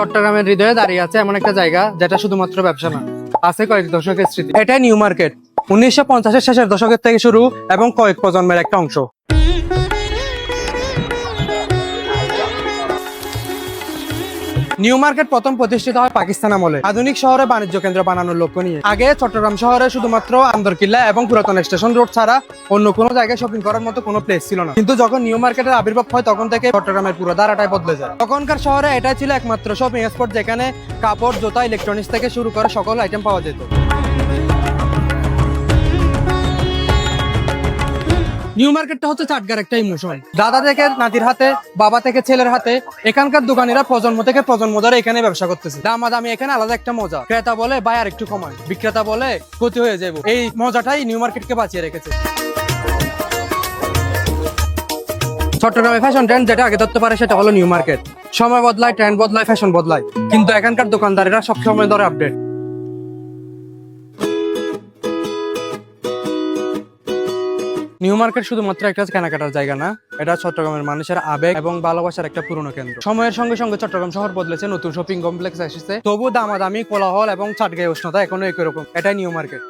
চট্টগ্রামের হৃদয়ে দাঁড়িয়ে আছে এমন একটা জায়গা যেটা শুধুমাত্র ব্যবসা না, আছে কয়েক দশকের স্মৃতি। এটাই নিউ মার্কেট, উনিশশো পঞ্চাশের শেষের দশকের থেকে শুরু এবং কয়েক প্রজন্মের একটা অংশ। নিউ মার্কেট প্রথম প্রতিষ্ঠিত হয় পাকিস্তান আমলে। আধুনিক শহরে বাণিজ্য কেন্দ্র বানানোর লক্ষ্য নিয়ে। আগে চট্টগ্রাম শহরে শুধুমাত্র আন্দরকিল্লা এবং পুরাতন স্টেশন রোড ছাড়া অন্য কোনো জায়গায় শপিং করার মতো কোনো প্লেস ছিল না। কিন্তু যখন নিউ মার্কেটের আবির্ভাব হয়, তখন থেকে চট্টগ্রামের পুরো ধারাটাই বদলে যায়। তখনকার শহরে এটাই ছিল একমাত্র শপিং স্পট যেখানে কাপড়, জোতা ইলেকট্রনিক্স থেকে শুরু করে সকল আইটেম পাওয়া যেত। নিউ মার্কেটটা হচ্ছে চাটগার একটা ইমোশন দাদা থেকে নাতির হাতে, বাবা থেকে ছেলের হাতে, এখানকার দোকানিরা প্রজন্ম থেকে প্রজন্ম ধরে এখানে ব্যবসা করতেছে। দামা দামি এখানে আলাদা একটা মজা। ক্রেতা বলে, ভাই আর একটু কমান। বিক্রেতা বলে, ক্ষতি হয়ে যাব এই মজাটাই নিউ মার্কেটকে বাঁচিয়ে রেখেছে। চট্টগ্রামে ফ্যাশন ট্রেন্ড যেটা আগে ধরতে পারে, সেটা হলো নিউ মার্কেট সময় বদলায় ট্রেন্ড বদলায় ফ্যাশন বদলায়। কিন্তু এখানকার দোকানদারেরা সবসময় ধরে আপডেট নিউ মার্কেট শুধুমাত্র একটা কেনাকাটার জায়গা না, এটা চট্টগ্রামের মানুষের আবেগ এবং ভালোবাসার একটা পুরনো কেন্দ্র। সময়ের সঙ্গে সঙ্গে চট্টগ্রাম শহর বদলেছে, নতুন শপিং কমপ্লেক্স এসেছে। তবু দামাদামি, কোলাহল এবং চাটগাই উষ্ণতা এখনও একই রকম। এটাই নিউ মার্কেট